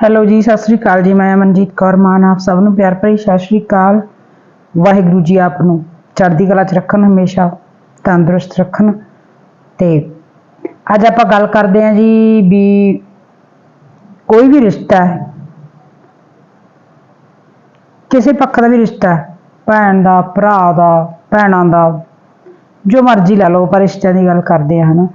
Hello ਜੀ, ਸਤਿ ਸ੍ਰੀ ਅਕਾਲ ਜੀ। ਮੈਂ ਅਮਨਜੀਤ ਕੌਰ ਮਾਨ, ਆਪ ਸਭ ਨੂੰ ਪਿਆਰ ਭਰੀ ਸਤਿ ਸ੍ਰੀ ਅਕਾਲ। ਵਾਹਿਗੁਰੂ ਜੀ ਆਪ ਨੂੰ ਚੜ੍ਹਦੀ ਕਲਾ 'ਚ ਰੱਖਣ, ਹਮੇਸ਼ਾ ਤੰਦਰੁਸਤ ਰੱਖਣ। ਤੇ ਅੱਜ ਆਪਾਂ ਗੱਲ ਕਰਦੇ ਹਾਂ ਜੀ ਵੀ ਕੋਈ ਵੀ ਰਿਸ਼ਤਾ ਹੈ, ਕਿਸੇ ਪੱਖ ਦਾ ਵੀ ਰਿਸ਼ਤਾ ਹੈ, ਭੈਣ ਦਾ, ਭਰਾ ਦਾ, ਭੈਣਾਂ ਦਾ, ਜੋ ਮਰਜ਼ੀ ਲੈ ਲਓ ਪਰ ਰਿਸ਼ਤਿਆਂ ਦੀ ਗੱਲ ਕਰਦੇ ਆ ਹਨਾ।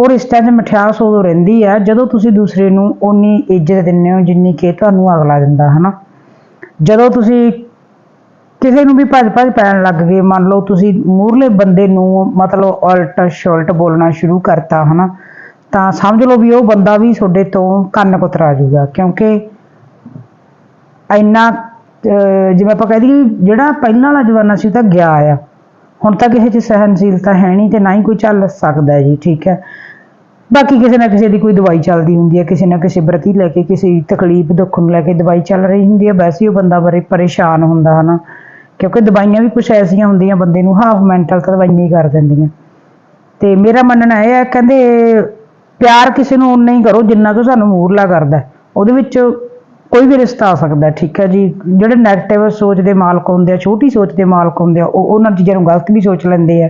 ਉਹ ਰਿਸ਼ਤਿਆਂ 'ਚ ਮਠਿਆਸ ਉਦੋਂ ਰਹਿੰਦੀ ਹੈ ਜਦੋਂ ਤੁਸੀਂ ਦੂਸਰੇ ਨੂੰ ਓਨੀ ਇੱਜ਼ਤ ਦਿੰਦੇ ਹੋ ਜਿੰਨੀ ਕਿ ਤੁਹਾਨੂੰ ਅਗਲਾ ਦਿੰਦਾ ਹਨਾ? ਜਦੋਂ ਤੁਸੀਂ ਕਿਸੇ ਨੂੰ ਵੀ ਭੱਜ ਭੱਜ ਪੈਣ ਲੱਗ ਗਏ ਮੰਨ ਲਓ ਤੁਸੀਂ ਮੂਰਲੇ ਬੰਦੇ ਨੂੰ ਮਤਲਬ ਉਲਟ ਸ਼ੁਲਟ ਬੋਲਣਾ ਸ਼ੁਰੂ ਕਰਤਾ ਹਨਾ? ਤਾਂ ਸਮਝ ਲਓ ਵੀ ਉਹ ਬੰਦਾ ਵੀ ਤੁਹਾਡੇ ਤੋਂ ਕੰਨ ਕੁਤਰਾ ਜਾਊਗਾ ਕਿਉਂਕਿ ਇੰਨਾ ਅਹ, ਜਿਵੇਂ ਆਪਾਂ ਕਹਿ ਦਈਏ ਜਿਹੜਾ ਪਹਿਲਾਂ ਵਾਲਾ ਜ਼ਮਾਨਾ ਸੀ ਉਹ ਤਾਂ ਗਿਆ ਆ। ਹੁਣ ਤਾਂ ਕਿਸੇ 'ਚ ਸਹਿਨਸ਼ੀਲਤਾ ਹੈ ਨਹੀਂ ਤੇ ਨਾ ਹੀ ਕੋਈ ਚੱਲ ਸਕਦਾ ਜੀ ਠੀਕ ਹੈ? ਬਾਕੀ ਕਿਸੇ ਨਾ ਕਿਸੇ ਦੀ ਕੋਈ ਦਵਾਈ ਚੱਲਦੀ ਹੁੰਦੀ ਹੈ, ਕਿਸੇ ਨਾ ਕਿਸੇ ਪ੍ਰਤੀ ਲੈ ਕੇ ਕਿਸੇ ਤਕਲੀਫ, ਦੁੱਖ ਨੂੰ ਲੈ ਕੇ ਦਵਾਈ ਚੱਲ ਰਹੀ ਹੁੰਦੀ ਹੈ, ਵੈਸੇ ਹੀ ਉਹ ਬੰਦਾ ਬੜੇ ਪਰੇਸ਼ਾਨ ਹੁੰਦਾ ਹਨਾ, ਕਿਉਂਕਿ ਦਵਾਈਆਂ ਵੀ ਕੁਝ ਐਸੀਆਂ ਹੁੰਦੀਆਂ ਬੰਦੇ ਨੂੰ ਹਾਫ ਮੈਂਟਲ ਤਾਂ ਦਵਾਈਆਂ ਹੀ ਕਰ ਦਿੰਦੀਆਂ। ਤੇ ਮੇਰਾ ਮੰਨਣਾ ਇਹ ਹੈ, ਕਹਿੰਦੇ ਪਿਆਰ ਕਿਸੇ ਨੂੰ ਉਨਾ ਹੀ ਕਰੋ ਜਿੰਨਾ ਕਿ ਸਾਨੂੰ ਮੂਰਲਾ ਕਰਦਾ ਉਹਦੇ ਵਿੱਚ ਕੋਈ ਵੀ ਰਿਸ਼ਤਾ ਆ ਸਕਦਾ ਠੀਕ ਹੈ ਜੀ, ਜਿਹੜੇ ਨੈਗੇਟਿਵ ਸੋਚ ਦੇ ਮਾਲਕ ਹੁੰਦੇ ਆ, ਛੋਟੀ ਸੋਚ ਦੇ ਮਾਲਕ ਹੁੰਦੇ ਆ, ਉਹ ਉਹਨਾਂ ਚੀਜ਼ਾਂ ਨੂੰ ਗਲਤ ਵੀ ਸੋਚ ਲੈਂਦੇ ਆ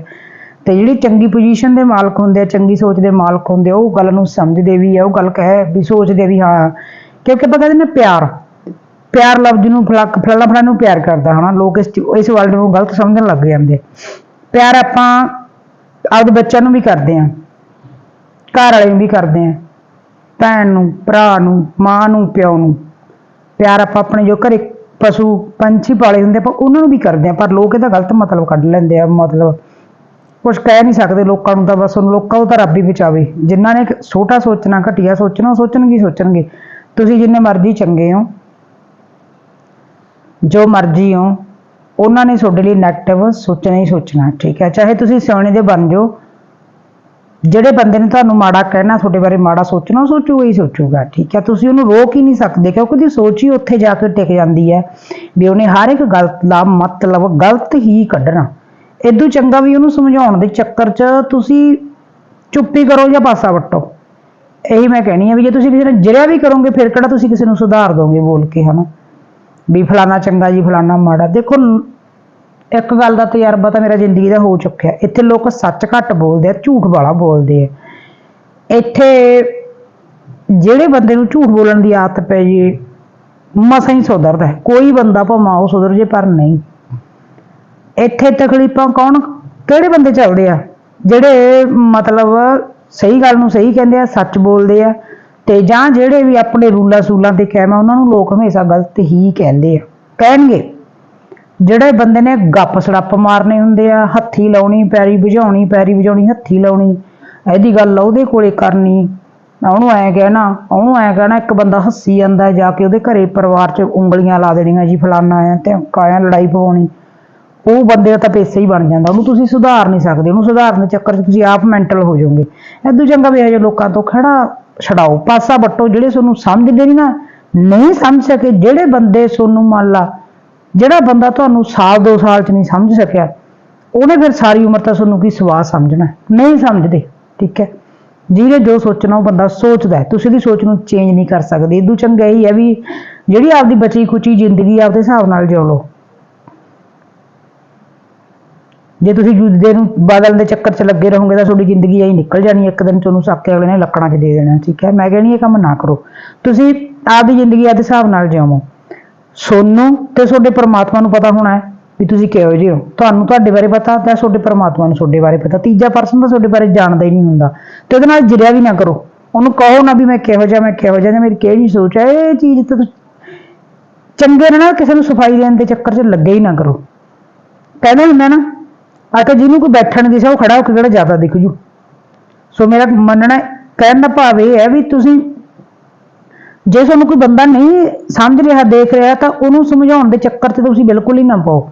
ਤੇ ਜਿਹੜੀ ਚੰਗੀ ਪੋਜੀਸ਼ਨ ਦੇ ਮਾਲਕ ਹੁੰਦੇ ਆ, ਚੰਗੀ ਸੋਚ ਦੇ ਮਾਲਕ ਹੁੰਦੇ ਆ, ਉਹ ਗੱਲ ਨੂੰ ਸਮਝਦੇ ਵੀ ਆ, ਉਹ ਗੱਲ ਕਹੇ ਵੀ ਸੋਚਦੇ ਵੀ ਹਾਂ। ਕਿਉਂਕਿ ਆਪਾਂ ਕਹਿੰਦੇ ਨੇ ਪਿਆਰ ਪਿਆਰ ਲਫ਼ਜ਼ ਨੂੰ ਫਲਕ ਫਲਾਣਾ ਫਲਾਣਾ ਨੂੰ ਪਿਆਰ ਕਰਦਾ, ਹਨਾ। ਲੋਕ ਇਸ ਇਸ ਵਰਡ ਨੂੰ ਗਲਤ ਸਮਝਣ ਲੱਗ ਜਾਂਦੇ। ਪਿਆਰ ਆਪਾਂ ਆਪਦੇ ਬੱਚਿਆਂ ਨੂੰ ਵੀ ਕਰਦੇ ਆ, ਘਰ ਵਾਲੇ ਨੂੰ ਵੀ ਕਰਦੇ ਆ, ਭੈਣ ਨੂੰ, ਭਰਾ ਨੂੰ, ਮਾਂ ਨੂੰ, ਪਿਓ ਨੂੰ। ਪਿਆਰ ਆਪਾਂ ਆਪਣੇ ਜੋ ਘਰੇ ਪਸ਼ੂ ਪੰਛੀ ਪਾਲੇ ਹੁੰਦੇ, ਆਪਾਂ ਉਹਨਾਂ ਨੂੰ ਵੀ ਕਰਦੇ ਆ, ਪਰ ਲੋਕ ਇਹਦਾ ਗਲਤ ਮਤਲਬ ਕੱਢ ਲੈਂਦੇ ਆ, ਮਤਲਬ ਕੁਝ ਕਹਿ ਨਹੀਂ ਸਕਦੇ ਲੋਕਾਂ ਨੂੰ ਤਾਂ ਬਸ ਹੁਣ ਲੋਕਾਂ ਨੂੰ ਤਾਂ ਰੱਬ ਹੀ ਬਚਾਵੇ। ਜਿਨ੍ਹਾਂ ਨੇ ਛੋਟਾ ਸੋਚਣਾ, ਘਟੀਆ ਸੋਚਣਾ ਸੋਚਣਗੇ ਸੋਚਣਗੇ। ਤੁਸੀਂ ਜਿੰਨੇ ਮਰਜ਼ੀ ਚੰਗੇ ਹੋ, ਜੋ ਮਰਜ਼ੀ ਹੋ, ਉਹਨਾਂ ਨੇ ਤੁਹਾਡੇ ਲਈ ਨੈਗੇਟਿਵ ਸੋਚਣਾ ਹੀ ਸੋਚਣਾ, ਠੀਕ ਹੈ? ਚਾਹੇ ਤੁਸੀਂ ਸਿਆਣੇ ਦੇ ਬਣ ਜਾਓ, ਜਿਹੜੇ ਬੰਦੇ ਨੇ ਤੁਹਾਨੂੰ ਮਾੜਾ ਕਹਿਣਾ, ਤੁਹਾਡੇ ਬਾਰੇ ਮਾੜਾ ਸੋਚਣਾ, ਉਹ ਸੋਚੂਗਾ ਹੀ ਸੋਚੂਗਾ, ਠੀਕ ਹੈ? ਤੁਸੀਂ ਉਹਨੂੰ ਰੋਕ ਹੀ ਨਹੀਂ ਸਕਦੇ, ਕਿਉਂਕਿ ਉਹਦੀ ਸੋਚ ਹੀ ਉੱਥੇ ਜਾ ਕੇ ਟਿਕ ਜਾਂਦੀ ਹੈ, ਵੀ ਉਹਨੇ ਹਰ ਇੱਕ ਗਲਤ ਦਾ ਮਤਲਬ ਗਲਤ ਹੀ ਕੱਢਣਾ। ਇਦੋਂ ਚੰਗਾ ਵੀ ਉਹਨੂੰ ਸਮਝਾਉਣ ਦੇ ਚੱਕਰ 'ਚ ਤੁਸੀਂ ਚੁੱਪੀ ਕਰੋ ਜਾਂ ਪਾਸਾ ਵੱਟੋ। ਇਹੀ ਮੈਂ ਕਹਿਣੀ ਆ ਵੀ ਜੇ ਤੁਸੀਂ ਕਿਸੇ ਨਾਲ ਜਰਿਆ ਵੀ ਕਰੋਗੇ, ਫਿਰ ਕਿਹੜਾ ਤੁਸੀਂ ਕਿਸੇ ਨੂੰ ਸੁਧਾਰ ਦੋਗੇ ਬੋਲ ਕੇ, ਹਨਾ? ਵੀ ਫਲਾਣਾ ਚੰਗਾ ਜੀ, ਫਲਾਣਾ ਮਾੜਾ। ਦੇਖੋ, ਇੱਕ ਗੱਲ ਦਾ ਤਜਰਬਾ ਤਾਂ ਮੇਰਾ ਜ਼ਿੰਦਗੀ ਦਾ ਹੋ ਚੁੱਕਿਆ। ਇੱਥੇ ਲੋਕ ਸੱਚ ਘੱਟ ਬੋਲਦੇ ਆ, ਝੂਠ ਵਾਲਾ ਬੋਲਦੇ ਆ। ਇੱਥੇ ਜਿਹੜੇ ਬੰਦੇ ਨੂੰ ਝੂਠ ਬੋਲਣ ਦੀ ਆਦਤ ਪੈ ਜੇ, ਮਸਾਂ ਹੀ ਸੁਧਰਦਾ। ਕੋਈ ਬੰਦਾ ਭਾਵੇਂ ਉਹ ਸੁਧਰ ਜੇ, ਪਰ ਨਹੀਂ। ਇੱਥੇ ਤਕਲੀਫਾਂ ਕੌਣ? ਕਿਹੜੇ ਬੰਦੇ ਚੱਲਦੇ ਆ? ਜਿਹੜੇ ਮਤਲਬ ਸਹੀ ਗੱਲ ਨੂੰ ਸਹੀ ਕਹਿੰਦੇ ਆ, ਸੱਚ ਬੋਲਦੇ ਆ, ਤੇ ਜਾਂ ਜਿਹੜੇ ਵੀ ਆਪਣੇ ਰੂਲਾਂ ਸੂਲਾਂ ਤੇ ਕਾਇਮ ਆ, ਉਹਨਾਂ ਨੂੰ ਲੋਕ ਹਮੇਸ਼ਾ ਗਲਤ ਹੀ ਕਹਿੰਦੇ ਆ। ਕਹਿਣਗੇ। ਜਿਹੜੇ ਬੰਦੇ ਨੇ ਗੱਪ ਸੜੱਪ ਮਾਰਨੇ ਹੁੰਦੇ ਆ, ਹੱਥੀ ਲਾਉਣੀ, ਪੈਰੀ ਵਜਾਉਣੀ ਪੈਰੀ ਵਜਾਉਣੀ ਹੱਥੀ ਲਾਉਣੀ, ਇਹਦੀ ਗੱਲ ਉਹਦੇ ਕੋਲੇ ਕਰਨੀ। ਉਹਨੂੰ ਐ ਕਹਿਣਾ, ਉਹਨੂੰ ਐ ਕਹਿਣਾ, ਇੱਕ ਬੰਦਾ ਹੱਸੀ ਜਾਂਦਾ, ਜਾ ਕੇ ਉਹਦੇ ਘਰੇ ਪਰਿਵਾਰ 'ਚ ਉਂਗਲੀਆਂ ਲਾ ਦੇਣੀਆਂ ਜੀ, ਫਲਾਨਾ ਆਇਆ ਤੇ ਕਾਇਆ ਲੜਾਈ ਪਵਾਉਣੀ। ਉਹ ਬੰਦੇ ਦਾ ਤਾਂ ਪੈਸਾ ਹੀ ਬਣ ਜਾਂਦਾ, ਉਹਨੂੰ ਤੁਸੀਂ ਸੁਧਾਰ ਨਹੀਂ ਸਕਦੇ, ਉਹਨੂੰ ਸੁਧਾਰਨ ਦੇ ਚੱਕਰ 'ਚ ਤੁਸੀਂ ਆਪ ਮੈਂਟਲ ਹੋ ਜਾਓਗੇ। ਐਦੂ ਚੰਗਾ ਵੀ ਇਹੋ ਜਿਹੇ ਲੋਕਾਂ ਤੋਂ ਖੜਾ ਛਡਾਓ, ਪਾਸਾ ਵੱਟੋ, ਜਿਹੜੇ ਤੁਹਾਨੂੰ ਸਮਝਦੇ ਨਹੀਂ ਨਾ, ਨਹੀਂ ਸਮਝ ਸਕੇ, ਜਿਹੜੇ ਬੰਦੇ ਤੁਹਾਨੂੰ ਮੰਨ ਲਾ, ਜਿਹੜਾ ਬੰਦਾ ਤੁਹਾਨੂੰ ਸਾਲ, ਦੋ ਸਾਲ 'ਚ ਨਹੀਂ ਸਮਝ ਸਕਿਆ, ਉਹਨੇ ਫਿਰ ਸਾਰੀ ਉਮਰ ਤਾਂ ਤੁਹਾਨੂੰ ਕੀ ਸਵਾਦ ਸਮਝਣਾ, ਨਹੀਂ ਸਮਝਦੇ, ਠੀਕ ਹੈ? ਜਿਹਨੇ ਜੋ ਸੋਚਣਾ ਉਹ ਬੰਦਾ ਸੋਚਦਾ ਤੁਸੀਂ ਦੀ ਸੋਚ ਨੂੰ ਚੇਂਜ ਨਹੀਂ ਕਰ ਸਕਦੇ। ਇਦੋਂ ਚੰਗਾ ਇਹ ਹੈ ਵੀ ਜਿਹੜੀ ਆਪਦੀ ਬਚੀ ਖੁਚੀ ਜ਼ਿੰਦਗੀ ਆਪਦੇ ਹਿਸਾਬ ਨਾਲ ਜਿਉ ਲਓ। ਜੇ ਤੁਸੀਂ ਦੂਜੇ ਨੂੰ ਬਦਲਣ ਦੇ ਚੱਕਰ 'ਚ ਲੱਗੇ ਰਹੋਗੇ ਤਾਂ ਤੁਹਾਡੀ ਜ਼ਿੰਦਗੀ ਐਂ ਨਿਕਲ ਜਾਣੀ ਇੱਕ ਦਿਨ ਤੁਹਾਨੂੰ ਸੱਕ ਕੇ ਅਗਲੇ ਨੇ ਲੱਕੜਾਂ 'ਚ ਦੇ ਦੇਣਾ, ਠੀਕ ਹੈ? ਮੈਂ ਕਹਿੰਦੀ ਇਹ ਕੰਮ ਨਾ ਕਰੋ। ਤੁਸੀਂ ਆਪਦੀ ਜ਼ਿੰਦਗੀ ਆਪਦੇ ਹਿਸਾਬ ਨਾਲ ਜਿਉਵੋ ਸੋਨੂੰ ਤੇ ਤੁਹਾਡੇ ਪਰਮਾਤਮਾ ਨੂੰ ਪਤਾ ਹੋਣਾ ਹੈ ਵੀ ਤੁਸੀਂ ਕਿਹੋ ਜਿਹੇ ਹੋ। ਤੁਹਾਨੂੰ ਤੁਹਾਡੇ ਬਾਰੇ ਪਤਾ ਤੇ ਤੁਹਾਡੇ ਪਰਮਾਤਮਾ ਨੂੰ ਤੁਹਾਡੇ ਬਾਰੇ ਪਤਾ। ਤੀਜਾ ਪਰਸਨ ਤਾਂ ਤੁਹਾਡੇ ਬਾਰੇ ਜਾਣਦਾ ਹੀ ਨਹੀਂ ਹੁੰਦਾ। ਤੇ ਉਹਦੇ ਨਾਲ ਜਿਰਿਆ ਵੀ ਨਾ ਕਰੋ। ਉਹਨੂੰ ਕਹੋ ਨਾ ਵੀ ਮੈਂ ਕਿਹੋ ਜਿਹਾ, ਮੈਂ ਕਿਹੋ ਜਿਹਾ, ਜਾਂ ਮੇਰੀ ਕਿਹੜੀ ਸੋਚ ਹੈ, ਇਹ ਚੀਜ਼ ਤਾਂ ਤੁਸੀਂ ਚੰਗੇ ਨਾਲ ਕਿਸੇ ਨੂੰ ਸਫ਼ਾਈ ਦੇਣ ਦੇ ਚੱਕਰ 'ਚ ਲੱਗੇ ਹੀ ਨਾ ਕਰੋ। ਕਹਿੰਦੇ ਹੁੰਦਾ ਨਾ ਆ ਜਿਹਨੂੰ ਕੋਈ ਬੈਠਣ ਦੀ ਉਹ ਖੜਾ ਹੋ ਕੇ ਕਿਹੜਾ ਜ਼ਿਆਦਾ ਦਿਖ ਜੂ? ਸੋ ਮੇਰਾ ਮੰਨਣਾ ਕਹਿਣ ਦਾ ਭਾਵ ਇਹ ਹੈ ਵੀ ਤੁਸੀਂ ਜੇ ਤੁਹਾਨੂੰ ਕੋਈ ਬੰਦਾ ਨਹੀਂ ਸਮਝ ਰਿਹਾ, ਦੇਖ ਰਿਹਾ, ਤਾਂ ਉਹਨੂੰ ਸਮਝਾਉਣ ਦੇ ਚੱਕਰ 'ਚ ਤੁਸੀਂ ਬਿਲਕੁਲ ਹੀ ਨਾ ਪਾਓ।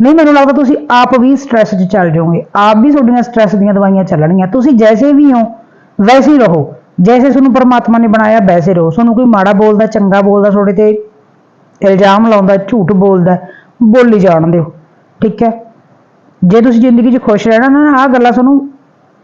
ਨਹੀਂ, ਮੈਨੂੰ ਲੱਗਦਾ ਤੁਸੀਂ ਆਪ ਵੀ ਸਟ੍ਰੈਸ 'ਚ ਚੱਲ ਜਾਓਗੇ। ਆਪ ਵੀ ਤੁਹਾਡੀਆਂ ਸਟ੍ਰੈਸ ਦੀਆਂ ਦਵਾਈਆਂ ਚੱਲਣਗੀਆਂ। ਤੁਸੀਂ ਜੈਸੇ ਵੀ ਹੋ, ਵੈਸੇ ਹੀ ਰਹੋ। ਜੈਸੇ ਤੁਹਾਨੂੰ ਪਰਮਾਤਮਾ ਨੇ ਬਣਾਇਆ, ਵੈਸੇ ਰਹੋ। ਤੁਹਾਨੂੰ ਕੋਈ ਮਾੜਾ ਬੋਲਦਾ, ਚੰਗਾ ਬੋਲਦਾ, ਤੁਹਾਡੇ ਤੇ ਇਲਜ਼ਾਮ ਲਾਉਂਦਾ, ਝੂਠ ਬੋਲਦਾ, ਬੋਲੀ ਜਾਣ ਦਿਓ। ਠੀਕ ਹੈ? ਜੇ ਤੁਸੀਂ ਜ਼ਿੰਦਗੀ 'ਚ ਖੁਸ਼ ਰਹਿਣਾ ਨਾ, ਆਹ ਗੱਲਾਂ ਤੁਹਾਨੂੰ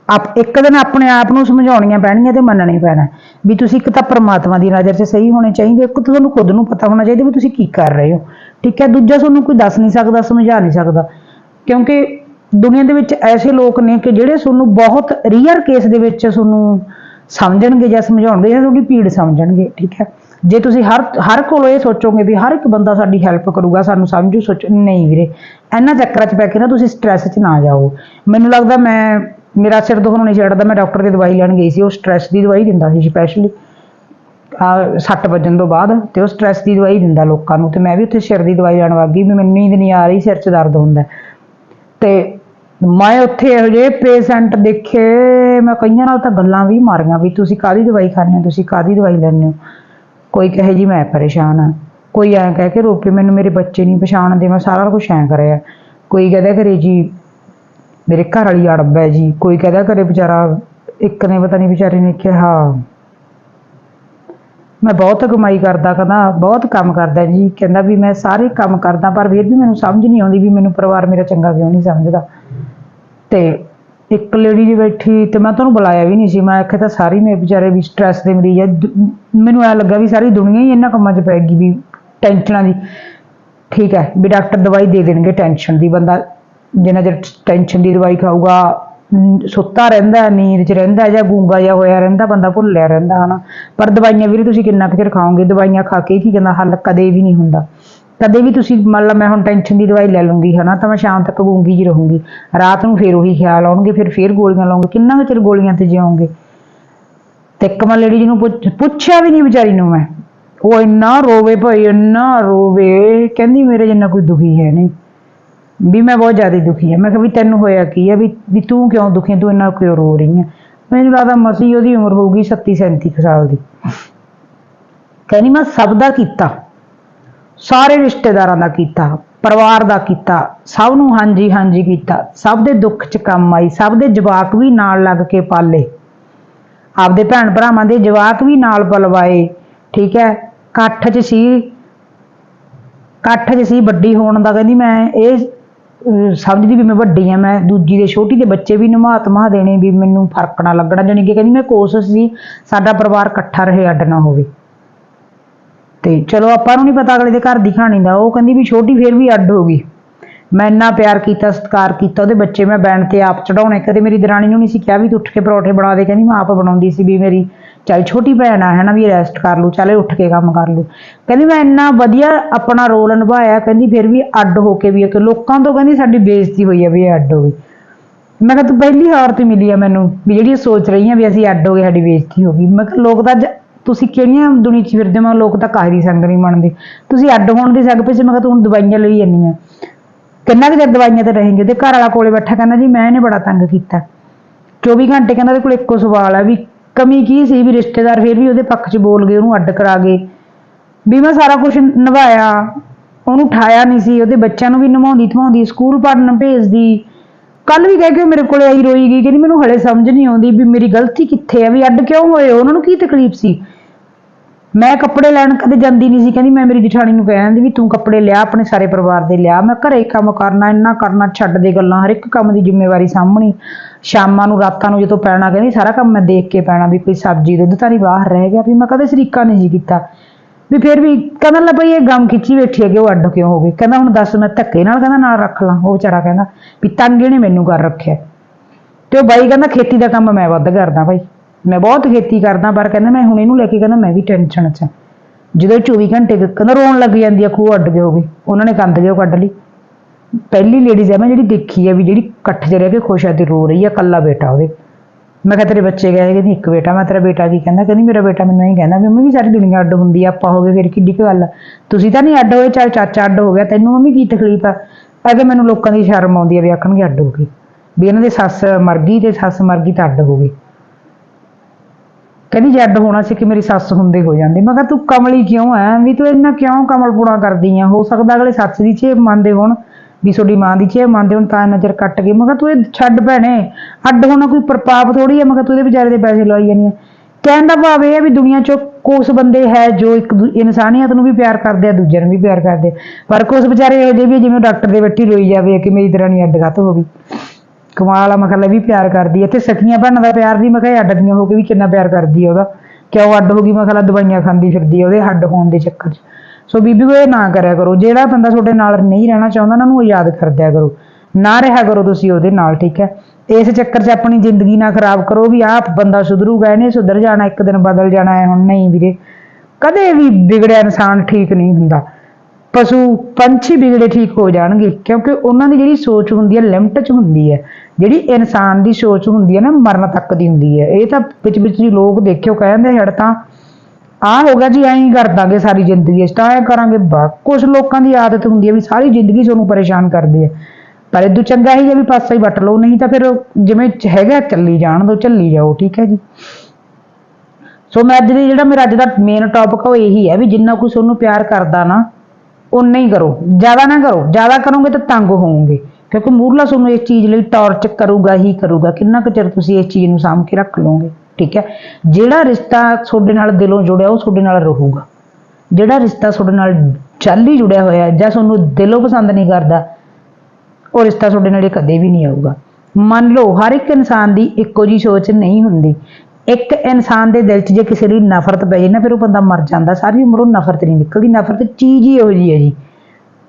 ਆਪ ਇੱਕ ਦਿਨ ਆਪਣੇ ਆਪ ਨੂੰ ਸਮਝਾਉਣੀਆਂ ਪੈਣਗੀਆਂ ਤੇ ਮੰਨਣਾ ਪੈਣਾ। ਵੀ ਤੁਸੀਂ ਇੱਕ ਤਾਂ ਪ੍ਰਮਾਤਮਾ ਦੀ ਨਜ਼ਰ 'ਚ ਸਹੀ ਹੋਣੇ ਚਾਹੀਦੇ, ਇੱਕ ਤਾਂ ਤੁਹਾਨੂੰ ਖੁਦ ਨੂੰ ਪਤਾ ਹੋਣਾ ਚਾਹੀਦਾ ਵੀ ਤੁਸੀਂ ਕੀ ਕਰ ਰਹੇ ਹੋ। ਠੀਕ ਹੈ, ਦੂਜਾ ਤੁਹਾਨੂੰ ਕੋਈ ਦੱਸ ਨਹੀਂ ਸਕਦਾ, ਸਮਝਾ ਨਹੀਂ ਸਕਦਾ। ਕਿਉਂਕਿ ਦੁਨੀਆ ਦੇ ਵਿੱਚ ਐਸੇ ਲੋਕ ਨੇ ਕਿ ਜਿਹੜੇ ਤੁਹਾਨੂੰ ਬਹੁਤ ਰੀਅਰ ਕੇਸ ਦੇ ਵਿੱਚ ਤੁਹਾਨੂੰ ਸਮਝਣਗੇ ਜਾਂ ਸਮਝਾਉਣਗੇ ਜਾਂ ਤੁਹਾਡੀ ਪੀੜ ਸਮਝਣਗੇ, ਠੀਕ ਹੈ। ਜੇ ਤੁਸੀਂ ਹਰ ਹਰ ਕੋਲੋਂ ਇਹ ਸੋਚੋਗੇ ਵੀ ਹਰ ਇੱਕ ਬੰਦਾ ਸਾਡੀ ਹੈਲਪ ਕਰੂਗਾ, ਸਾਨੂੰ ਸਮਝੂ ਸੋਚ, ਨਹੀਂ ਵੀਰੇ। ਇਹਨਾਂ ਚੱਕਰਾਂ 'ਚ ਪੈ ਕੇ ਨਾ ਤੁਸੀਂ ਸਟ੍ਰੈਸ 'ਚ ਨਾ ਜਾਓ। ਮੈਨੂੰ ਲੱਗਦਾ ਮੈਂ, ਮੇਰਾ ਸਿਰ ਦੁਖਣ ਨਹੀਂ ਛੱਡਦਾ, ਮੈਂ ਡਾਕਟਰ ਦੀ ਦਵਾਈ ਲੈਣ ਗਈ ਸੀ, ਉਹ ਸਟ੍ਰੈਸ ਦੀ ਦਵਾਈ ਦਿੰਦਾ ਸੀ ਸਪੈਸ਼ਲੀ ਆ ਸੱਟ ਵੱਜਣ ਤੋਂ ਬਾਅਦ ਤੇ ਉਹ ਸਟ੍ਰੈਸ ਦੀ ਦਵਾਈ ਦਿੰਦਾ ਲੋਕਾਂ ਨੂੰ ਤੇ ਮੈਂ ਵੀ ਉੱਥੇ ਸਿਰ ਦੀ ਦਵਾਈ ਲੈਣ ਵਗ ਗਈ ਵੀ ਮੈਨੂੰ ਨੀਂਦ ਨਹੀਂ ਆ ਰਹੀ, ਸਿਰ 'ਚ ਦਰਦ ਹੁੰਦਾ। ਤੇ ਮੈਂ ਉੱਥੇ ਇਹੋ ਜਿਹੇ ਪੇਸ਼ੈਂਟ ਦੇਖੇ, ਮੈਂ ਕਈਆਂ ਨਾਲ ਤਾਂ ਗੱਲਾਂ ਵੀ ਮਾਰੀਆਂ ਵੀ ਤੁਸੀਂ ਕਾਹਦੀ ਦਵਾਈ ਖਾਂਦੇ ਹੋ, ਤੁਸੀਂ ਕਾਹਦੀ ਦਵਾਈ ਲੈਂਦੇ ਹੋ? ਕੋਈ ਕਹੇ ਜੀ ਮੈਂ ਪਰੇਸ਼ਾਨ ਆ। ਕੋਈ ਐਂ ਕਹਿ ਕੇ ਰੋਕੇ ਮੈਨੂੰ ਮੇਰੇ ਬੱਚੇ ਨਹੀਂ ਪਛਾਣਦੇ ਮੈਂ ਸਾਰਾ ਕੁਝ ਐਂ ਕਰਿਆ। ਕੋਈ ਕਹਦਾ ਕਰੇ ਜੀ, ਮੇਰੇ ਘਰ ਵਾਲੀ ਅੜਬ ਹੈ ਜੀ। ਕੋਈ ਕਹਦਾ ਕਰੇ ਵਿਚਾਰਾ, ਇੱਕ ਨੇ ਪਤਾ ਨਹੀਂ ਵਿਚਾਰੇ ਨੇ ਕਿਹਾ। ਮੈਂ ਬਹੁਤ ਕਮਾਈ ਕਰਦਾ ਕਹਿੰਦਾ, ਬਹੁਤ ਕੰਮ ਕਰਦਾ ਜੀ। ਕਹਿੰਦਾ ਵੀ ਮੈਂ ਸਾਰੇ ਕੰਮ ਕਰਦਾ, ਪਰ ਫਿਰ ਵੀ ਮੈਨੂੰ ਸਮਝ ਨਹੀਂ ਆਉਂਦੀ ਵੀ ਮੈਨੂੰ ਪਰਿਵਾਰ ਮੇਰਾ ਚੰਗਾ ਕਿਉਂ ਨਹੀਂ ਸਮਝਦਾ। ਤੇ ਇੱਕ ਲੇਡੀ ਜੀ ਬੈਠੀ ਤੇ ਮੈਂ ਤੁਹਾਨੂੰ ਬੁਲਾਇਆ ਵੀ ਨਹੀਂ ਸੀ। ਮੈਂ ਆਖਿਆ ਤਾਂ ਸਾਰੀ ਮੇਰੇ ਵਿਚਾਰੇ ਵੀ ਸਟ੍ਰੈਸ ਦੇ ਮਰੀਜ਼ ਆ। ਦੁ- ਮੈਨੂੰ ਐ ਲੱਗਾ ਵੀ ਸਾਰੀ ਦੁਨੀਆ ਹੀ ਇਹਨਾਂ ਕੰਮਾਂ 'ਚ ਪੈ ਗਈ ਵੀ ਟੈਨਸ਼ਨਾਂ ਦੀ। ਠੀਕ ਹੈ ਵੀ ਡਾਕਟਰ ਦਵਾਈ ਦੇ ਦੇਣਗੇ ਟੈਨਸ਼ਨ ਦੀ। ਬੰਦਾ ਜਿੰਨਾ ਚਿਰ ਟੈਨਸ਼ਨ ਦੀ ਦਵਾਈ ਖਾਊਗਾ ਨ- ਸੁੱਤਾ ਰਹਿੰਦਾ ਹੈ, ਨੀਂਦ 'ਚ ਰਹਿੰਦਾ ਹੈ ਜਾਂ ਗੂੰਗਾ ਜਿਹਾ ਹੋਇਆ ਰਹਿੰਦਾ ਬੰਦਾ ਭੁੱਲਿਆ ਰਹਿੰਦਾ ਹਨਾ। ਪਰ ਦਵਾਈਆਂ ਵੀਰੇ ਤੁਸੀਂ ਕਿੰਨਾ ਕੁ ਚਿਰ ਖਾਓਗੇ? ਦਵਾਈਆਂ ਖਾ ਕੇ ਕੀ ਕਹਿੰਦਾ ਹੱਲ ਕਦੇ ਵੀ ਨਹੀਂ ਹੁੰਦਾ। ਕਦੇ ਵੀ ਤੁਸੀਂ ਮੰਨ ਲਾ ਮੈਂ ਹੁਣ ਟੈਨਸ਼ਨ ਦੀ ਦਵਾਈ ਲੈ ਲੂੰਗੀ, ਹਨਾ, ਤਾਂ ਮੈਂ ਸ਼ਾਮ ਤੱਕ ਗੂੰਗੀ ਜੀ ਰਹੂੰਗੀ। ਰਾਤ ਨੂੰ ਫੇਰ ਉਹੀ ਖਿਆਲ ਆਉਣਗੇ, ਫਿਰ ਫੇਰ ਗੋਲੀਆਂ ਲਾਉਂਗੇ। ਕਿੰਨਾ ਕੁ ਚਿਰ ਗੋਲੀਆਂ ਤੇ ਜਿਉਂਗੇ? ਤੇ ਇੱਕ ਮੈਂ ਲੇਡੀ ਨੂੰ ਪੁੱਛ- ਪੁੱਛਿਆ ਵੀ ਨਹੀਂ ਵਿਚਾਰੀ ਨੂੰ ਮੈਂ। ਉਹ ਇੰਨਾ ਰੋਵੇ ਭਾਈ, ਇੰਨਾ ਰੋਵੇ। ਕਹਿੰਦੀ, ਮੇਰੇ ਜਿੰਨਾ ਕੋਈ ਦੁਖੀ ਹੈ ਨਹੀਂ। ਵੀ ਮੈਂ ਬਹੁਤ ਜ਼ਿਆਦਾ ਦੁਖੀ ਹਾਂ। ਮੈਂ ਕਿਹਾ ਵੀ ਤੈਨੂੰ ਹੋਇਆ ਕੀ ਹੈ ਵੀ ਵੀ ਤੂੰ ਕਿਉਂ ਦੁਖੀ ਤੂੰ ਇੰਨਾ ਕਿਉਂ ਰੋ ਰਹੀ ਹੈ ਮੈਨੂੰ ਲੱਗਦਾ ਮਸੀ ਉਹਦੀ ਉਮਰ ਹੋਊਗੀ 37 37 ਸਾਲ ਦੀ। ਕਹਿੰਦੀ, ਮੈਂ ਸਭ ਦਾ ਕੀਤਾ। ਸਾਰੇ ਰਿਸ਼ਤੇਦਾਰਾਂ ਦਾ ਕੀਤਾ, ਪਰਿਵਾਰ ਦਾ ਕੀਤਾ, ਸਭ ਨੂੰ ਹਾਂਜੀ ਹਾਂਜੀ ਕੀਤਾ। ਸਭ ਦੇ ਦੁੱਖ 'ਚ ਕੰਮ ਆਈ, ਸਭ ਦੇ ਜਵਾਕ ਵੀ ਨਾਲ ਲੱਗ ਕੇ ਪਾਲੇ। ਆਪਦੇ ਭੈਣ ਭਰਾਵਾਂ ਦੇ ਜਵਾਕ ਵੀ ਨਾਲ ਪਲਵਾਏ ਠੀਕ ਹੈ? ਇਕੱਠ 'ਚ ਸੀ, ਇਕੱਠ 'ਚ ਸੀ ਵੱਡੀ ਹੋਣ ਦਾ, ਕਹਿੰਦੀ ਮੈਂ ਇਹ ਸਮਝਦੀ ਵੀ ਮੈਂ ਵੱਡੀ ਆ ਮੈਂ ਦੂਜੀ ਦੇ ਛੋਟੀ ਦੇ ਬੱਚੇ ਵੀ ਨਿਮਾਤਮਾ ਦੇਣੇ ਵੀ ਮੈਨੂੰ ਫ਼ਰਕ ਨਾ ਲੱਗਣਾ, ਜਾਣੀ ਕਿ ਕਹਿੰਦੀ ਮੈਂ ਕੋਸ਼ਿਸ਼ ਸੀ ਸਾਡਾ ਪਰਿਵਾਰ ਇਕੱਠਾ ਰਹੇ ਅੱਡ ਨਾ ਹੋਵੇ। ਤੇ ਚਲੋ ਆਪਾਂ ਨੂੰ ਨਹੀਂ ਪਤਾ ਅਗਲੇ ਦੇ ਘਰ ਦੀ ਕਹਾਣੀ ਦਾ, ਉਹ ਕਹਿੰਦੀ ਵੀ ਛੋਟੀ ਫੇਰ ਵੀ ਅੱਡ ਹੋ ਗਈ। ਮੈਂ ਇੰਨਾ ਪਿਆਰ ਕੀਤਾ, ਸਤਿਕਾਰ ਕੀਤਾ, ਉਹਦੇ ਬੱਚੇ ਮੈਂ ਬੈਣ ਤੇ ਆਪ ਚੜਾਉਣੇ ਕਦੇ ਮੇਰੀ ਦਰਾਣੀ ਨੂੰ ਨਹੀਂ ਸੀ ਕਿਹਾ ਵੀ ਤੂੰ ਉੱਠ ਕੇ ਪਰੌਠੇ ਬਣਾ ਦੇ, ਕਹਿੰਦੀ ਮੈਂ ਆਪ ਬਣਾਉਂਦੀ ਸੀ ਵੀ ਮੇਰੀ, ਚੱਲ ਛੋਟੀ ਭੈਣ ਆ, ਹਨਾ ਵੀ ਰੈਸਟ ਕਰ ਲੂ ਚੱਲ ਉੱਠ ਕੇ ਕੰਮ ਕਰ ਲੂ ਕਹਿੰਦੀ ਮੈਂ ਇੰਨਾ ਵਧੀਆ ਆਪਣਾ ਰੋਲ ਨਿਭਾਇਆ, ਕਹਿੰਦੀ ਫਿਰ ਵੀ ਅੱਡ ਹੋ ਕੇ ਵੀ ਕਿ ਲੋਕਾਂ ਤੋਂ ਕਹਿੰਦੀ ਸਾਡੀ ਬੇਇੱਜ਼ਤੀ ਹੋਈ ਆ ਵੀ ਇਹ ਅੱਡ ਹੋ ਗਈ। ਮੈਂ ਕਿਹਾ ਤੂੰ ਪਹਿਲੀ ਵਾਰ ਤੇ ਮਿਲੀ ਆ ਮੈਨੂੰ, ਵੀ ਜਿਹੜੀ ਇਹ ਸੋਚ ਰਹੀ ਆ ਵੀ ਅਸੀਂ ਅੱਡ ਹੋ ਗਏ, ਸਾਡੀ ਬੇਇੱਜ਼ਤੀ ਹੋ ਗਈ। ਮੈਂ ਕਿਹਾ ਲੋਕ ਤਾਂ ਤੁਸੀਂ ਕਿਹੜੀਆਂ ਦੁਨੀਆ 'ਚ ਫਿਰਦੇ ਹੋ? ਲੋਕ ਤਾਂ ਕਾਹਰੀ ਸੰਗ ਨਹੀਂ ਮੰਨਦੇ ਤੁਸੀਂ ਅੱਡ ਹੋਣ ਦੀ ਸੱਗ ਪਿੱਛੇ, ਮੈਂ ਕਿਹਾ ਤੂੰ ਹੁਣ ਦਵਾਈਆਂ ਲਈ ਜਾਂਦੀ ਆ। ਕਿੰਨਾ ਕੁ ਚਿਰ ਦਵਾਈਆਂ ਤੇ ਰਹੇਂਗੇ? ਤੇ ਘਰ ਵਾਲਾ ਕੋਲੇ ਬੈਠਾ ਕਹਿੰਦਾ, ਜੀ, ਮੈਂ ਇਹਨੇ ਬੜਾ ਤੰਗ ਕੀਤਾ। 24 ਘੰਟੇ ਕਹਿੰਦਾ ਉਹਦੇ ਕੋਲ ਇੱਕੋ ਸਵਾਲ ਆ ਵੀ ਕਮੀ ਕੀ ਸੀ? ਵੀ ਰਿਸ਼ਤੇਦਾਰ ਫਿਰ ਵੀ ਉਹਦੇ ਪੱਖ 'ਚ ਬੋਲ ਗਏ, ਉਹਨੂੰ ਅੱਡ ਕਰਾ ਗਏ। ਵੀ ਮੈਂ ਸਾਰਾ ਕੁਝ ਨਿਭਾਇਆ, ਉਹਨੂੰ ਉਠਾਇਆ ਨਹੀਂ ਸੀ, ਉਹਦੇ ਬੱਚਿਆਂ ਨੂੰ ਵੀ ਨਿਭਾਉਂਦੀ ਧਵਾਉਂਦੀ ਸਕੂਲ ਪੜ੍ਹਨ ਭੇਜਦੀ। ਕੱਲ ਵੀ ਕਹਿ ਕੇ ਮੇਰੇ ਕੋਲੇ ਆਈ ਰੋਈ ਗਈ, ਕਹਿੰਦੀ ਮੈਨੂੰ ਹਲੇ ਸਮਝ ਨਹੀਂ ਆਉਂਦੀ ਵੀ ਮੇਰੀ ਗਲਤੀ ਕਿੱਥੇ ਆ? ਵੀ ਅੱਡ ਕਿਉਂ ਹੋਏ ਉਹਨਾਂ ਨੂੰ ਕੀ ਤਕਲੀਫ ਸੀ? ਮੈਂ ਕੱਪੜੇ ਲੈਣ ਕਦੇ ਜਾਂਦੀ ਨਹੀਂ ਸੀ, ਕਹਿੰਦੀ ਮੈਂ ਮੇਰੀ ਜਠਾਣੀ ਨੂੰ ਕਹਿ ਦਿੰਦੀ ਵੀ ਤੂੰ ਕੱਪੜੇ ਲਿਆ, ਆਪਣੇ ਸਾਰੇ ਪਰਿਵਾਰ ਦੇ ਲਿਆ। ਮੈਂ ਘਰੇ ਕੰਮ ਕਰਨਾ, ਇੰਨਾ ਕਰਨਾ, ਛੱਡ ਦੇ ਗੱਲਾਂ, ਹਰ ਇੱਕ ਕੰਮ ਦੀ ਜ਼ਿੰਮੇਵਾਰੀ ਸਾਂਭਣੀ ਸ਼ਾਮਾਂ ਨੂੰ, ਰਾਤਾਂ ਨੂੰ ਜਦੋਂ ਪੈਣਾ, ਕਹਿੰਦੀ ਸਾਰਾ ਕੰਮ ਮੈਂ ਦੇਖ ਕੇ ਪੈਣਾ ਵੀ ਕੋਈ ਸਬਜ਼ੀ, ਦੁੱਧ ਤਾਂ ਨਹੀਂ ਬਾਹਰ ਰਹਿ ਗਿਆ ਵੀ ਮੈਂ ਕਦੇ ਸ਼ਰੀਕਾ ਨਹੀਂ ਸੀ ਕੀਤਾ। ਵੀ ਫਿਰ ਵੀ ਕਹਿੰਦਾ ਲੈ ਭਈ ਇਹ ਗਮ ਖਿੱਚੀ ਬੈਠੀ ਹੈਗੀ, ਉਹ ਅੱਡ ਕਿਉਂ ਹੋ ਗਈ? ਕਹਿੰਦਾ ਹੁਣ ਦੱਸ ਮੈਂ ਧੱਕੇ ਨਾਲ ਕਹਿੰਦਾ ਨਾਲ ਰੱਖ ਲਾਂ, ਉਹ ਵਿਚਾਰਾ ਕਹਿੰਦਾ ਵੀ ਤੰਗ ਇਹਨੇ ਮੈਨੂੰ ਕਰ ਰੱਖਿਆ। ਤੇ ਉਹ ਬਾਈ ਕਹਿੰਦਾ ਖੇਤੀ ਦਾ ਕੰਮ ਮੈਂ ਵੱਧ ਕਰਦਾ ਭਾਈ ਮੈਂ ਬਹੁਤ ਖੇਤੀ ਕਰਦਾ, ਪਰ ਕਹਿੰਦਾ ਮੈਂ ਹੁਣ ਇਹਨੂੰ ਲੈ ਕੇ ਕਹਿੰਦਾ ਮੈਂ ਵੀ ਟੈਨਸ਼ਨ 'ਚ ਹਾਂ। ਜਦੋਂ ਇਹ 24 ਘੰਟੇ ਕਹਿੰਦਾ ਰੋਣ ਲੱਗ ਜਾਂਦੀ ਆ, ਖੂਹ ਅੱਡ ਗਏ ਹੋ ਗਏ ਉਹਨਾਂ ਨੇ ਕੰਧ ਗਏ ਕੱਢ ਲਈ। ਪਹਿਲੀ ਲੇਡੀਜ਼ ਆ, ਮੈਂ ਜਿਹੜੀ ਦੇਖੀ ਆ ਵੀ ਜਿਹੜੀ ਇਕੱਠ 'ਚ ਰਹਿ ਕੇ ਖੁਸ਼ ਆ, ਤੇ ਰੋ ਰਹੀ ਆ ਕੱਲਾ ਬੇਟਾ ਉਹਦੇ। ਮੈਂ ਕਿਹਾ, ਤੇਰੇ ਬੱਚੇ ਗਏ ਕਹਿੰਦੀ, ਇੱਕ ਬੇਟਾ, ਮੈਂ ਤੇਰਾ ਬੇਟਾ ਕੀ ਕਹਿੰਦਾ? ਕਹਿੰਦੀ, ਮੇਰਾ ਬੇਟਾ ਮੈਨੂੰ ਇਹ ਕਹਿੰਦਾ ਵੀ, ਮੰਮੀ, ਵੀ ਸਾਰੀ ਦੁਨੀਆ ਅੱਡ ਹੁੰਦੀ ਆ, ਆਪਾਂ ਹੋ ਗਏ ਫਿਰ ਕਿੱਡੀ ਕੁ ਗੱਲ ਆ। ਤੁਸੀਂ ਤਾਂ ਨਹੀਂ ਅੱਡ ਹੋਏ, ਚਾਹੇ ਚਾਚਾ ਅੱਡ ਹੋ ਗਿਆ, ਤੈਨੂੰ ਮੰਮੀ ਕੀ ਤਕਲੀਫ ਆ? ਅਗੇ ਮੈਨੂੰ ਲੋਕਾਂ ਦੀ ਸ਼ਰਮ ਆਉਂਦੀ ਆ ਵੀ ਆਖਣਗੇ ਅੱਡ ਹੋ ਗਈ। ਵੀ ਇਹਨਾਂ ਦੇ ਸੱਸ ਮਰ ਗਈ ਤੇ ਸੱਸ ਮਰ ਗਈ ਤਾਂ ਅੱਡ ਹੋ ਗਈ। ਕਹਿੰਦੀ ਜੇ ਅੱਡ ਹੋਣਾ ਸੀ ਕਿ ਮੇਰੀ ਸੱਸ ਹੁੰਦੇ ਹੋ ਜਾਂਦੇ। ਮੈਂ ਕਿਹਾ, ਤੂੰ ਕਮਲੀ ਕਿਉਂ ਐ? ਵੀ ਤੂੰ ਇੰਨਾ ਕਿਉਂ ਕਮਲਪੂਣਾ ਕਰਦੀ ਆ? ਹੋ ਸਕਦਾ ਅਗਲੇ ਸੱਸ ਦੀ ਚੇ ਮੰਨਦੇ ਹੋਣ, ਵੀ ਤੁਹਾਡੀ ਮਾਂ ਦੀ ਚੇ ਮੰਨਦੇ ਹੋਣ, ਤਾਂ ਨਜ਼ਰ ਕੱਟ ਗਈ। ਮੈਂ ਕਿਹਾ, ਤੂੰ ਇਹ ਛੱਡ ਭੈਣੇ, ਅੱਡ ਹੋਣਾ ਕੋਈ ਪ੍ਰਪਾਪ ਥੋੜੀ ਆ? ਮੈਂ ਕਿਹਾ, ਤੂੰ ਇਹਦੇ ਵਿਚਾਰੇ ਦੇ ਪੈਸੇ ਲਵਾਈ ਜਾਂਦੀ ਆ। ਕਹਿਣ ਦਾ ਭਾਵ ਇਹ ਹੈ ਵੀ ਦੁਨੀਆ 'ਚ ਕੁਝ ਬੰਦੇ ਹੈ ਜੋ ਇੱਕ ਇਨਸਾਨੀਅਤ ਨੂੰ ਵੀ ਪਿਆਰ ਕਰਦੇ ਆ, ਦੂਜਿਆਂ ਨੂੰ ਵੀ ਪਿਆਰ ਕਰਦੇ ਪਰ ਕੁਝ ਵਿਚਾਰੇ ਇਹੋ ਜਿਹੇ ਵੀ ਆ, ਜਿਵੇਂ ਡਾਕਟਰ ਦੇ ਬੱਟੀ ਰੋਈ ਜਾਵੇ, ਕਿ ਮੇਰੀ ਤਰ੍ਹਾਂ ਨਹੀਂ ਅੱਡ ਕਾਹਤੋਂ ਹੋ ਗਈ। ਕਮਾਲ ਆ, ਮੈਂ ਵੀ ਪਿਆਰ ਕਰਦੀ ਹੈ ਤੇ ਸਖੀਆਂ ਭੈਣਾਂ ਦਾ ਪਿਆਰ ਵੀ ਮੈਂ ਕਿਹਾ ਅੱਡ ਦੀਆਂ ਹੋ ਕੇ ਵੀ ਕਿੰਨਾ ਪਿਆਰ ਕਰਦੀ ਹੈ ਉਹਦਾ। ਕਿਉਂ ਅੱਡ ਹੋ ਗਈ? ਮੈਂ ਕਿਹਾ ਦਵਾਈਆਂ ਖਾਂਦੀ ਫਿਰਦੀ ਹੈ ਉਹਦੇ ਹੱਡ ਹੋਣ ਦੇ ਚੱਕਰ 'ਚ। ਸੋ ਬੀਬੀ ਕੋ ਇਹ ਨਾ ਕਰਿਆ ਕਰੋ। ਜਿਹੜਾ ਬੰਦਾ ਤੁਹਾਡੇ ਨਾਲ ਨਹੀਂ ਰਹਿਣਾ ਚਾਹੁੰਦਾ ਉਹਨਾਂ ਨੂੰ ਯਾਦ ਕਰਦਿਆ ਕਰੋ। ਨਾ ਰਿਹਾ ਕਰੋ ਤੁਸੀਂ ਉਹਦੇ ਨਾਲ, ਠੀਕ ਹੈ? ਇਸ ਚੱਕਰ 'ਚ ਆਪਣੀ ਜ਼ਿੰਦਗੀ ਨਾ ਖਰਾਬ ਕਰੋ ਵੀ ਆਹ ਬੰਦਾ ਸੁਧਰੂਗਾ, ਇਹਨੇ ਸੁਧਰ ਜਾਣਾ, ਇੱਕ ਦਿਨ ਬਦਲ ਜਾਣਾ ਹੈ ਹੁਣ ਨਹੀਂ ਵੀਰੇ। ਕਦੇ ਵੀ ਵਿਗੜਿਆ ਇਨਸਾਨ ਠੀਕ ਨਹੀਂ ਹੁੰਦਾ। ਪਸ਼ੂ ਪੰਛੀ ਵਿਗੜੇ ਠੀਕ ਹੋ ਜਾਣਗੇ, ਕਿਉਂਕਿ ਉਹਨਾਂ ਦੀ ਜਿਹੜੀ ਸੋਚ ਹੁੰਦੀ ਹੈ, ਲਿਮਟ 'ਚ ਹੁੰਦੀ ਹੈ। ਜਿਹੜੀ ਇਨਸਾਨ ਦੀ ਸੋਚ ਹੁੰਦੀ ਹੈ ਨਾ, ਮਰਨ ਤੱਕ ਦੀ ਹੁੰਦੀ ਹੈ। ਇਹ ਤਾਂ ਵਿੱਚ ਵਿੱਚ ਦੀ ਲੋਕ ਦੇਖਿਓ, ਕਹਿੰਦੇ ਹੜ ਤਾਂ ਆ ਹੋ ਗਿਆ ਜੀ, ਐਂ ਕਰ ਦਾਂਗੇ ਸਾਰੀ ਜ਼ਿੰਦਗੀ ਇਸ ਤਾਂ ਐਂ ਕਰਾਂਗੇ। ਬਾ ਕੁਝ ਲੋਕਾਂ ਦੀ ਆਦਤ ਹੁੰਦੀ ਹੈ ਵੀ ਸਾਰੀ ਜ਼ਿੰਦਗੀ ਤੁਹਾਨੂੰ ਪਰੇਸ਼ਾਨ ਕਰਦੇ ਆ। ਪਰ ਇਦੋਂ ਚੰਗਾ ਹੀ ਹੈ ਵੀ ਪਾਸਾ ਹੀ ਵੱਟ ਲਓ, ਨਹੀਂ ਤਾਂ ਫਿਰ ਜਿਵੇਂ ਹੈਗਾ, ਚੱਲੀ ਜਾਣ ਦੋ, ਚੱਲੀ ਜਾਓ, ਠੀਕ ਹੈ ਜੀ। ਸੋ ਮੈਂ ਅੱਜ ਦੀ ਜਿਹੜਾ ਮੇਰਾ ਅੱਜ ਦਾ ਮੇਨ ਟੌਪਿਕ ਉਹ ਇਹੀ ਹੈ ਵੀ ਜਿੰਨਾ ਕੁਝ ਤੁਹਾਨੂੰ ਪਿਆਰ ਕਰਦਾ ਨਾ ਉਨਾ ਹੀ ਕਰੋ। ਜ਼ਿਆਦਾ ਨਾ ਕਰੋ। ਜ਼ਿਆਦਾ ਕਰੋਗੇ ਤਾਂ ਤੰਗ ਹੋਵੋਗੇ। ਕਿਉਂਕਿ ਮੂਰਲਾ ਤੁਹਾਨੂੰ ਇਸ ਚੀਜ਼ ਲਈ ਟਾਰਚ ਕਰੂਗਾ ਹੀ ਕਰੂਗਾ। ਕਿੰਨਾ ਕੁ ਚਿਰ ਤੁਸੀਂ ਇਸ ਚੀਜ਼ ਨੂੰ ਸਾਂਭ ਕੇ ਰੱਖ ਲਓਗੇ? ਠੀਕ ਹੈ? ਜਿਹੜਾ ਰਿਸ਼ਤਾ ਤੁਹਾਡੇ ਨਾਲ ਦਿਲੋਂ ਜੁੜਿਆ, ਉਹ ਤੁਹਾਡੇ ਨਾਲ ਰਹੂਗਾ। ਜਿਹੜਾ ਰਿਸ਼ਤਾ ਤੁਹਾਡੇ ਨਾਲ ਚਾਲੀ ਜੁੜਿਆ ਹੋਇਆ ਜਾਂ ਤੁਹਾਨੂੰ ਦਿਲੋਂ ਪਸੰਦ ਨਹੀਂ ਕਰਦਾ, ਉਹ ਰਿਸ਼ਤਾ ਤੁਹਾਡੇ ਨਾਲ ਕਦੇ ਵੀ ਨਹੀਂ ਆਊਗਾ। ਮੰਨ ਲਓ, ਹਰ ਇੱਕ ਇਨਸਾਨ ਦੀ ਇੱਕੋ ਜੀ ਸੋਚ ਨਹੀਂ ਹੁੰਦੀ। ਇੱਕ ਇਨਸਾਨ ਦੇ ਦਿਲ 'ਚ ਜੇ ਕਿਸੇ ਦੀ ਨਫ਼ਰਤ ਪੈ ਜਾਏ ਨਾ, ਫਿਰ ਉਹ ਬੰਦਾ ਮਰ ਜਾਂਦਾ। ਸਾਰੀ ਉਮਰ ਉਹ ਨਫ਼ਰਤ ਨਹੀਂ ਨਿਕਲਦੀ। ਨਫ਼ਰਤ ਚੀਜ਼ ਹੀ ਇਹੋ ਜਿਹੀ ਹੈ ਜੀ।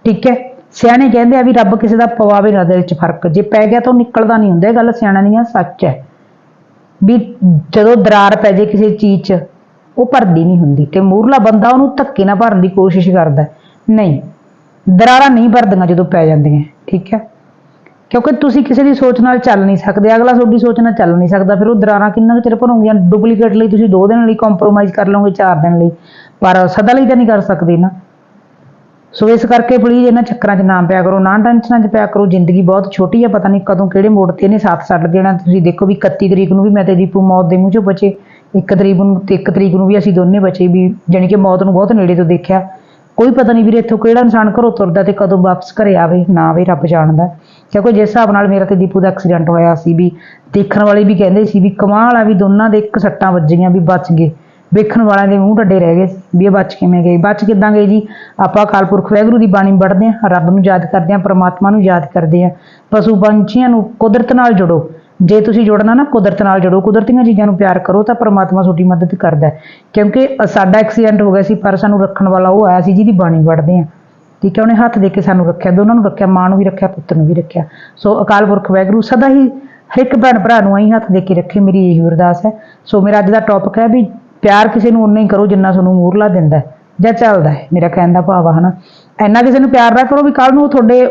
ਠੀਕ ਹੈ? ਸਿਆਣੇ ਕਹਿੰਦੇ ਆ ਵੀ ਰੱਬ ਕਿਸੇ ਦਾ ਪਵਾਵੇ ਨਾ ਦਿਲ 'ਚ ਫ਼ਰਕ। ਜੇ ਪੈ ਗਿਆ ਤਾਂ ਉਹ ਨਿਕਲਦਾ ਨਹੀਂ ਹੁੰਦਾ, ਇਹ ਗੱਲ ਸਿਆਣਿਆਂ ਦੀਆਂ ਸੱਚ ਹੈ। ਵੀ ਜਦੋਂ ਦਰਾਰ ਪੈ ਜੇ ਕਿਸੇ ਚੀਜ਼ 'ਚ, ਉਹ ਭਰਦੀ ਨਹੀਂ ਹੁੰਦੀ। ਤੇ ਮੂਰਲਾ ਬੰਦਾ ਉਹਨੂੰ ਧੱਕੇ ਨਾਲ ਭਰਨ ਦੀ ਕੋਸ਼ਿਸ਼ ਕਰਦਾ ਨਹੀਂ, ਦਰਾਰਾਂ ਨਹੀਂ ਭਰਦੀਆਂ ਜਦੋਂ ਪੈ ਜਾਂਦੀਆਂ, ਠੀਕ ਹੈ? ਕਿਉਂਕਿ ਤੁਸੀਂ ਕਿਸੇ ਦੀ ਸੋਚ ਨਾਲ ਚੱਲ ਨਹੀਂ ਸਕਦੇ, ਅਗਲਾ ਤੁਹਾਡੀ ਸੋਚ ਨਾਲ ਚੱਲ ਨਹੀਂ ਸਕਦਾ, ਫਿਰ ਉਹ ਦਰਾਰਾਂ ਕਿੰਨਾ ਕੁ ਚਿਰ ਭਰੋਂਗੀਆਂ? ਡੁਪਲੀਕੇਟ ਲਈ ਤੁਸੀਂ 2 ਦਿਨ ਲਈ ਕੰਪਰੋਮਾਈਜ਼ ਕਰ ਲਓਗੇ 4 ਦਿਨ ਲਈ। ਪਰ ਸਦਾ ਲਈ ਤਾਂ ਨਹੀਂ ਕਰ ਸਕਦੇ ਨਾ। ਸੋ ਇਸ ਕਰਕੇ ਪਲੀਜ਼ ਇਹਨਾਂ ਚੱਕਰਾਂ 'ਚ ਨਾ ਪਿਆ ਕਰੋ, ਨਾ ਟੈਨਸ਼ਨਾਂ 'ਚ ਪਿਆ ਕਰੋ, ਜ਼ਿੰਦਗੀ ਬਹੁਤ ਛੋਟੀ ਆ, ਪਤਾ ਨਹੀਂ ਕਦੋਂ ਕਿਹੜੇ ਮੋੜ ਤੇ ਇਹਨੇ ਸਾਥ ਛੱਡ ਦੇਣਾ। ਤੁਸੀਂ ਦੇਖੋ ਵੀ 31 ਤਰੀਕ ਨੂੰ ਵੀ ਮੈਂ ਤੇ ਦੀਪੂ ਮੌਤ ਦੇ ਮੂੰਹ 'ਚੋਂ ਬਚੇ। 1 ਤਰੀਕ ਨੂੰ ਤੇ 1 ਤਰੀਕ ਨੂੰ ਵੀ ਅਸੀਂ ਦੋਨੇ ਬਚੇ ਵੀ, ਜਾਣੀ ਕਿ ਮੌਤ ਨੂੰ ਬਹੁਤ ਨੇੜੇ ਤੋਂ ਦੇਖਿਆ। ਕੋਈ ਪਤਾ ਨਹੀਂ ਵੀਰੇ ਇੱਥੋਂ ਕਿਹੜਾ ਇਨਸਾਨ ਘਰੋਂ ਤੁਰਦਾ ਤੇ ਕਦੋਂ ਵਾਪਸ ਘਰੇ ਆਵੇ, ਨਾ ਆਵੇ, ਰੱਬ ਜਾਣਦਾ। ਕਿਉਂਕਿ ਜਿਸ ਹਿਸਾਬ ਨਾਲ ਮੇਰਾ ਤੇ ਦੀਪੂ ਦਾ ਐਕਸੀਡੈਂਟ ਹੋਇਆ ਸੀ ਵੀ, ਦੇਖਣ ਵਾਲੇ ਵੀ ਕਹਿੰਦੇ ਸੀ ਵੀ ਕਮਾਲ ਆ ਵੀ ਦੋਨਾਂ ਦੇ ਇੱਕ ਸੱਟਾਂ ਵੱਜੀਆਂ ਵੀ ਬਚ ਗਏ। ਵੇਖਣ ਵਾਲਿਆਂ ਦੇ ਮੂੰਹ ਡੱਡੇ ਰਹਿ ਗਏ ਸੀ ਵੀ ਇਹ ਬਚ ਕਿਵੇਂ ਗਏ। ਬਚ ਕਿੱਦਾਂ ਗਏ ਜੀ? ਆਪਾਂ ਅਕਾਲ ਪੁਰਖ ਵਾਹਿਗੁਰੂ ਦੀ ਬਾਣੀ ਪੜ੍ਹਦੇ ਹਾਂ, ਰੱਬ ਨੂੰ ਯਾਦ ਕਰਦੇ ਹਾਂ, ਪ੍ਰਮਾਤਮਾ ਨੂੰ ਯਾਦ ਕਰਦੇ ਹਾਂ। ਪਸ਼ੂ ਪੰਛੀਆਂ ਨੂੰ ਕੁਦਰਤ ਨਾਲ ਜੁੜੋ। ਜੇ ਤੁਸੀਂ ਜੁੜਨਾ ਨਾ, ਕੁਦਰਤ ਨਾਲ ਜੁੜੋ। ਕੁਦਰਤੀਆਂ ਚੀਜ਼ਾਂ ਨੂੰ ਪਿਆਰ ਕਰੋ ਤਾਂ ਪਰਮਾਤਮਾ ਤੁਹਾਡੀ ਮਦਦ ਕਰਦਾ ਕਿਉਂਕਿ ਸਾਡਾ ਐਕਸੀਡੈਂਟ ਹੋ ਗਿਆ ਸੀ, ਪਰ ਸਾਨੂੰ ਰੱਖਣ ਵਾਲਾ ਉਹ ਆਇਆ ਸੀ ਜਿਹਦੀ ਬਾਣੀ ਪੜ੍ਹਦੇ ਹਾਂ। ਠੀਕ ਹੈ, ਉਹਨੇ ਹੱਥ ਦੇ ਕੇ ਸਾਨੂੰ ਰੱਖਿਆ, ਦੋਨਾਂ ਨੂੰ ਰੱਖਿਆ, ਮਾਂ ਨੂੰ ਵੀ ਰੱਖਿਆ, ਪੁੱਤ ਨੂੰ ਵੀ ਰੱਖਿਆ। ਸੋ ਅਕਾਲ ਪੁਰਖ ਵਾਹਿਗੁਰੂ ਸਦਾ ਹੀ ਹਰ ਇੱਕ ਭੈਣ ਭਰਾ ਨੂੰ ਆਈ ਹੱਥ ਦੇ ਕੇ ਰੱਖੇ, ਮੇਰੀ ਇਹੀ ਅਰਦਾਸ ਹੈ। ਸੋ ਮੇਰਾ ਅੱਜ ਦਾ ਟੌਪਿਕ ਹੈ ਵੀ ਪਿਆਰ ਕਿਸੇ ਨੂੰ ਉਨਾ ਹੀ ਕਰੋ ਜਿੰਨਾ ਤੁਹਾਨੂੰ ਮੂਰਲਾ ਦਿੰਦਾ ਜਾਂ ਚੱਲਦਾ ਹੈ, ਮੇਰਾ ਕਹਿਣ ਦਾ ਭਾਵ ਆ, ਹਨਾ? ਇੰਨਾ ਕਿਸੇ ਨੂੰ ਪਿਆਰ ਨਾ ਕਰੋ ਵੀ ਕੱਲ ਨੂੰ ਉਹ ਤੁਹਾਡੇ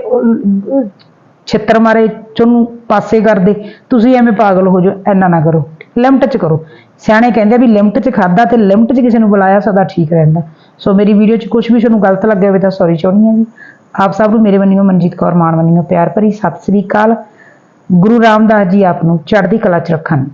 ਛਿੱਤਰ ਮਾਰੇ ਤੁਹਾਨੂੰ ਪਾਸੇ ਕਰ ਦੇ, ਤੁਸੀਂ ਐਵੇਂ ਪਾਗਲ ਹੋ ਜਾਓ, ਇੰਨਾ ਨਾ ਕਰੋ, ਲਿਮਟ 'ਚ ਕਰੋ। ਸਿਆਣੇ ਕਹਿੰਦੇ ਵੀ ਲਿਮਟ 'ਚ ਖਾਦਾ ਤੇ ਲਿਮਟ 'ਚ ਕਿਸੇ ਨੂੰ ਬੁਲਾਇਆ ਸਦਾ ਠੀਕ ਰਹਿੰਦਾ। ਸੋ ਮੇਰੀ ਵੀਡੀਓ 'ਚ ਕੁਝ ਵੀ ਤੁਹਾਨੂੰ ਗਲਤ ਲੱਗਿਆ ਹੋਵੇ ਤਾਂ ਸੌਰੀ ਚਾਹੁੰਦੀ ਹਾਂ ਜੀ। ਆਪ ਸਭ ਨੂੰ, ਮੇਰੇ ਵੱਲੋਂ ਮਨਜੀਤ ਕੌਰ ਮਾਨ ਵੱਲੋਂ ਪਿਆਰ ਭਰੀ, ਸਤਿ ਸ੍ਰੀ ਅਕਾਲ। ਗੁਰੂ ਰਾਮਦਾਸ ਜੀ ਆਪ ਨੂੰ ਚੜ੍ਹਦੀ ਕਲਾ 'ਚ ਰੱਖਣ।